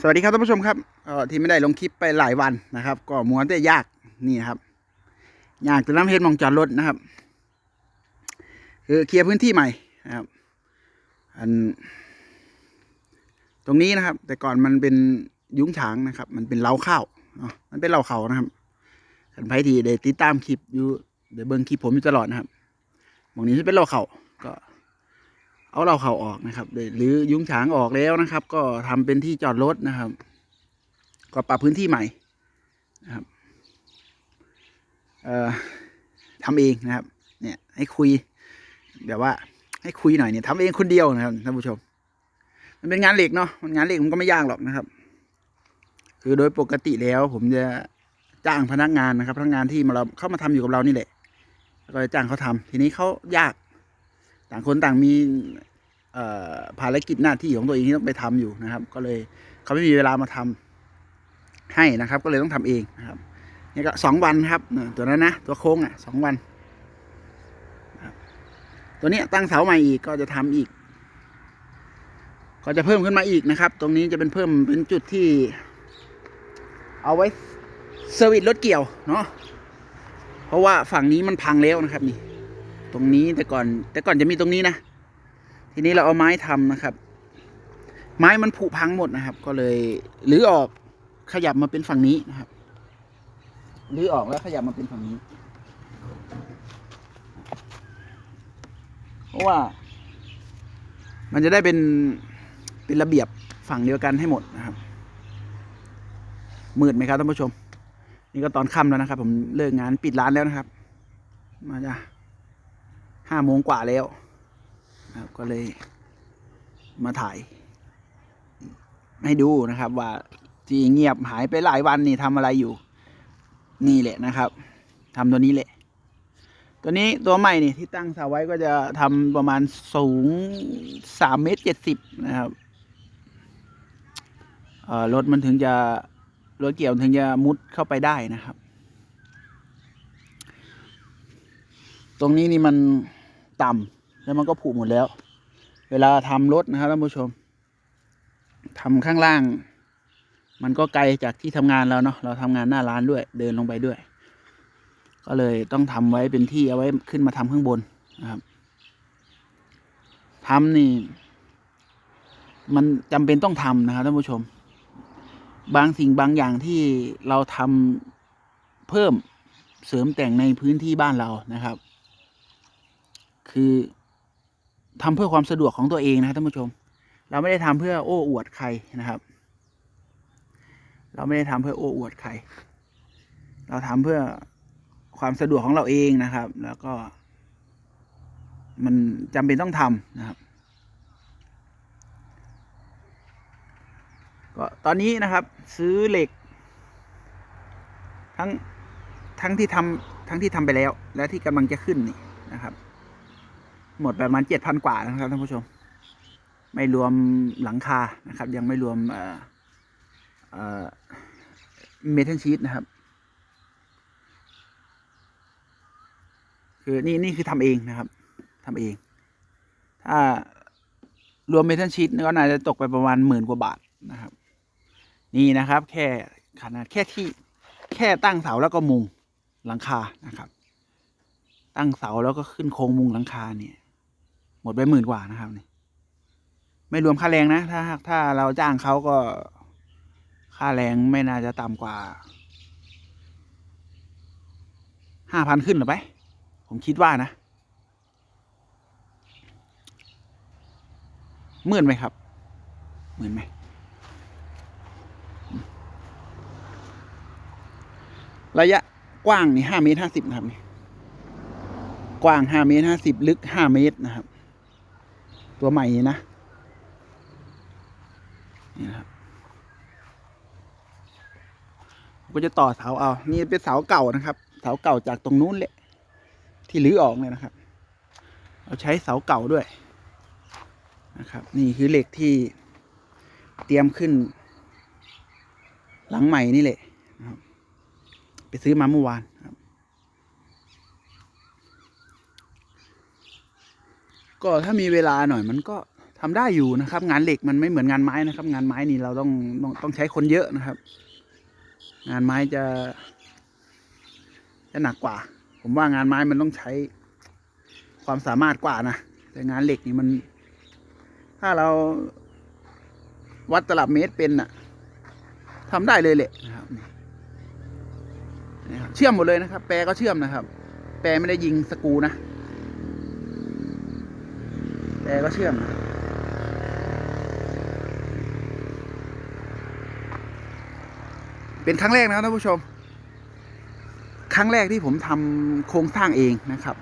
สวัสดีครับท่านผู้ชมครับที่ไม่ได้ลงคลิปไปหลายวันนะครับ ก็มัวแต่ยากนี่นะครับยากจนน้ำเฮ็ดมองจอดรถนะครับ คือเคลียร์พื้นที่ใหม่นะครับอัน ตรงนี้นะครับ แต่ก่อนมันเป็นยุ้งฉางนะครับ มันเป็นเล้าข้าวเนาะมันเป็นเล้าเขานะครับท่านไพทีได้ติดตามคลิปอยู่เดี๋ยวเบิ่งคลิปผมอยู่ตลอดนะครับหมองนี้ที่เป็นเล้าเขาก็ เอาเราเขาออกนะครับหรือยุ้งฉางออกแล้วนะครับ ก็ทำเป็นที่จอดรถนะครับ ก็ปรับพื้นที่ใหม่นะครับเอ่อทำเองนะครับ เนี่ยให้คุยแบบว่าให้คุยหน่อยเนี่ยทำเองคนเดียวนะครับท่านผู้ชม มันเป็นงานเหล็กเนาะมันงานเหล็กมันก็ไม่ยากหรอกนะครับ คือโดยปกติแล้ว ผมจะจ้างพนักงานนะครับ พนักงานที่มาเราเข้ามาทำอยู่กับเรานี่แหละแล้วก็จะจ้างเขาทำทีนี้เขายาก ต่างคนต่างมีภารกิจหน้าที่ของตัวเองที่ต้องไปทำอยู่นะครับ ก็เลยเขาไม่มีเวลามาทำให้นะครับ ก็เลยต้องทำเองนะครับนี่ก็สองวันครับตัวนั้นนะตัวโค้งอะสองวันตัวนี้ตั้งเสาใหม่อีกก็จะทำอีก ก็จะเพิ่มขึ้นมาอีกนะครับ ตรงนี้จะเป็นเพิ่มเป็นจุดที่ เอาไว้เซอร์วิสรถเกี่ยวเนาะเพราะว่าฝั่งนี้มันพังแล้วนะครับนี่ ตรงนี้แต่ก่อน แต่ก่อนจะมีตรงนี้นะ ทีนี้เราเอาไม้ทำนะครับ ไม้มันผุพังหมดนะครับ ก็เลยหรือออกขยับมาเป็นฝั่งนี้นะครับหรือออกแล้วขยับมาเป็นฝั่งนี้ เพราะว่า มันจะได้เป็นเป็นระเบียบฝั่งเดียวกันให้หมดนะครับมืดไหมครับท่านผู้ชม นี่ก็ตอนค่ำแล้วนะครับ ผมเลิกงานปิดร้านแล้วนะครับ มาจ้ะ ห้าโมงกว่าแล้วนะครับก็เลยมาถ่าย ให้ดูนะครับ ว่าที่เงียบหายไปหลายวันนี่ทำอะไรอยู่ นี่แหละนะครับทำตัวนี้แหละ ตัวนี้ตัวใหม่นี่ที่ตั้งเสาไว้ก็จะทำประมาณสูงสามเมตรเจ็ดสิบนะครับรถมันถึงจะรถเกี่ยวถึงจะมุดเข้าไปได้นะครับ ตรงนี้นี่มัน ต่ำแล้วมันก็ผุหมดแล้ว เวลาทำรถนะครับท่านผู้ชมทำข้างล่าง มันก็ไกลจากที่ทำงานเราเนาะเราทำงานหน้าร้านด้วย เดินลงไปด้วย ก็เลยต้องทำไว้เป็นที่เอาไว้ขึ้นมาทำข้างบนนะครับทำนี่ มันจำเป็นต้องทำนะครับท่านผู้ชม บางสิ่งบางอย่างที่เราทำเพิ่มเสริมแต่งในพื้นที่บ้านเรานะครับ คือทำเพื่อความสะดวกของตัวเองนะครับท่านผู้ชม เราไม่ได้ทำเพื่อโอ้อวดใครนะครับ เราไม่ได้ทำเพื่อโอ้อวดใคร เราทำเพื่อความสะดวกของเราเองนะครับ แล้วก็ มันจำเป็นต้องทำนะครับ ก็ตอนนี้นะครับ ซื้อเหล็ก ทั้งทั้งที่ทำทั้งที่ทำไปแล้ว และที่กำลังจะขึ้นนี่นะครับ หมดประมาณเจ็ดพันกว่านะครับท่านผู้ชม ไม่รวมหลังคานะครับ ยังไม่รวมเอ่อเอ่อเมทัลชีตนะครับ คือนี่นี่คือทำเองนะครับทำเอง ถ้ารวมเมทัลชีตก็น่าจะตกไปประมาณหมื่นกว่าบาทนะครับ นี่นะครับ แค่ขนาดแค่ที่แค่ตั้งเสาแล้วก็มุงหลังคานะครับ ตั้งเสาแล้วก็ขึ้นโครงมุงหลังคาเนี่ย หมดไปหมื่นกว่านะครับนี่ไม่รวมค่าแรงนะ ถ้าถ้าเราจ้างเขาก็ค่าแรงไม่น่าจะต่ำกว่าห้าพันขึ้นหรือไป ผมคิดว่านะหมื่นไหมครับหมื่นไหมระยะกว้างนี่ห้าเมตรห้าสิบนะครับนี่กว้างห้าเมตรห้าสิบลึกห้าเมตรนะครับ ตัวใหม่นะนี่ครับก็จะต่อเสาเอา นี่เป็นเสาเก่านะครับ เสาเก่าจากตรงนู้นแหละ ที่รื้อออกเลยนะครับ เราใช้เสาเก่าด้วยนะครับ นี่คือเหล็กที่เตรียมขึ้น หลังใหม่นี่แหละไปซื้อมาเมื่อวานครับ ก็ถ้ามีเวลาหน่อยมันก็ทำได้อยู่นะครับ งานเหล็กมันไม่เหมือนงานไม้นะครับ งานไม้นี่เราต้องต้องต้องใช้คนเยอะนะครับ งานไม้จะ จะหนักกว่า ผมว่างานไม้มันต้องใช้ความสามารถกว่านะแต่งานเหล็กนี่มัน ถ้าเราวัดตลับเมตรเป็นน่ะทำได้เลยแหละนะครับเชื่อมหมดเลยนะครับ แปรก็เชื่อมนะครับ แปรไม่ได้ยิงสกูนะ แปรก็เชื่อมเป็นครั้งแรกนะครับท่านผู้ชม ครั้งแรกที่ผมทำโครงสร้างเองนะครับ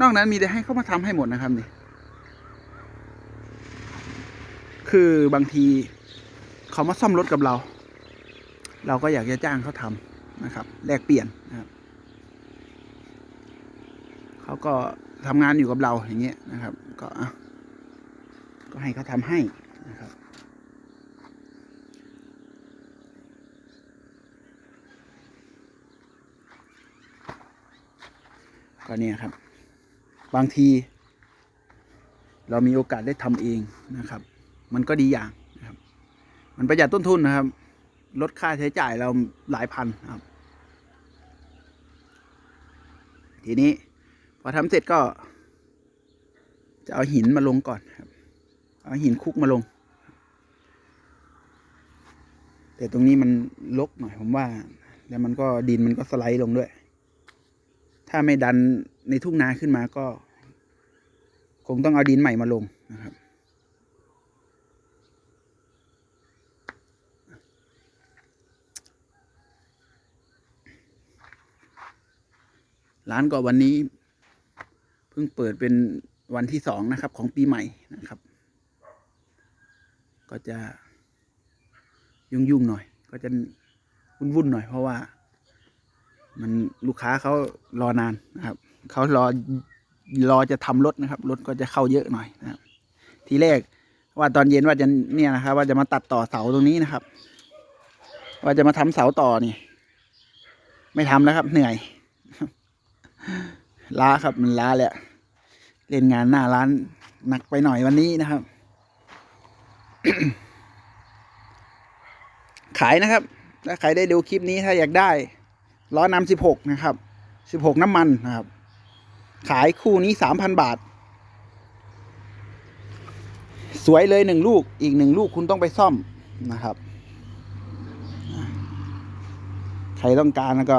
นอกนั้นมีแต่ให้เขามาทำให้หมดนะครับนี่ คือบางทีเขามาซ่อมรถกับเรา เราก็อยากจะจ้างเขาทำนะครับ แลกเปลี่ยนนะครับเขาก็ทำงานอยู่กับเราอย่างเงี้ยนะครับ ก็อะ ก็ให้เขาทำให้นะครับ ก็เนี่ยครับ บางที เรามีโอกาสได้ทำเองนะครับ มันก็ดีอย่างนะครับ มันประหยัดต้นทุนนะครับ ลดค่าใช้จ่ายเราหลายพันครับ ทีนี้พอทำเสร็จก็จะเอาหินมาลงก่อนครับ เอาหินคุกมาลง แต่ตรงนี้มันลกหน่อยผมว่า แล้วมันก็ดินมันก็สไลด์ลงด้วย ถ้าไม่ดันในทุ่งนาขึ้นมาก็ คงต้องเอาดินใหม่มาลงนะครับร้านก็วันนี้ เพิ่งเปิดเป็นวันที่สองนะครับ ของปีใหม่นะครับ ก็จะยุ่งๆหน่อย ก็จะวุ่นๆหน่อย เพราะว่า มันลูกค้าเขารอนานนะครับเขารอรอจะทำรถนะครับรถก็จะเข้าเยอะหน่อยนะครับ ทีแรกว่าตอนเย็นว่าจะเนี่ยนะครับ ว่าจะมาตัดต่อเสาตรงนี้นะครับ ว่าจะมาทำเสาต่อนี่ ไม่ทำแล้วครับ เหนื่อยล้าครับมันล้าแหละเล่นงานหน้าร้านหนักไปหน่อยวันนี้นะครับ ขายนะครับ ถ้าใครได้ดูคลิปนี้ถ้าอยากได้ล้อนำสิบหกนะครับสิบหกน้ำมันนะครับ ขายคู่นี้สามพันบาท สวยเลยหนึ่งลูกอีกหนึ่งลูกคุณต้องไปซ่อมนะครับ ใครต้องการแล้วก็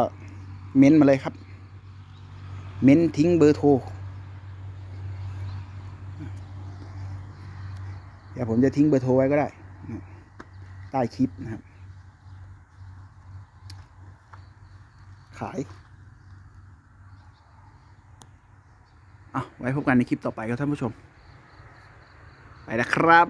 เม้นต์มาเลยครับ เม้นทิ้งเบอร์โทร ดี๋ยวผมจะทิ้งเบอร์โทรไว้ก็ได้ ใต้คลิปนะครับ ขายเอาไว้พบกันในคลิปต่อไปครับท่านผู้ชม ไปแล้วครับ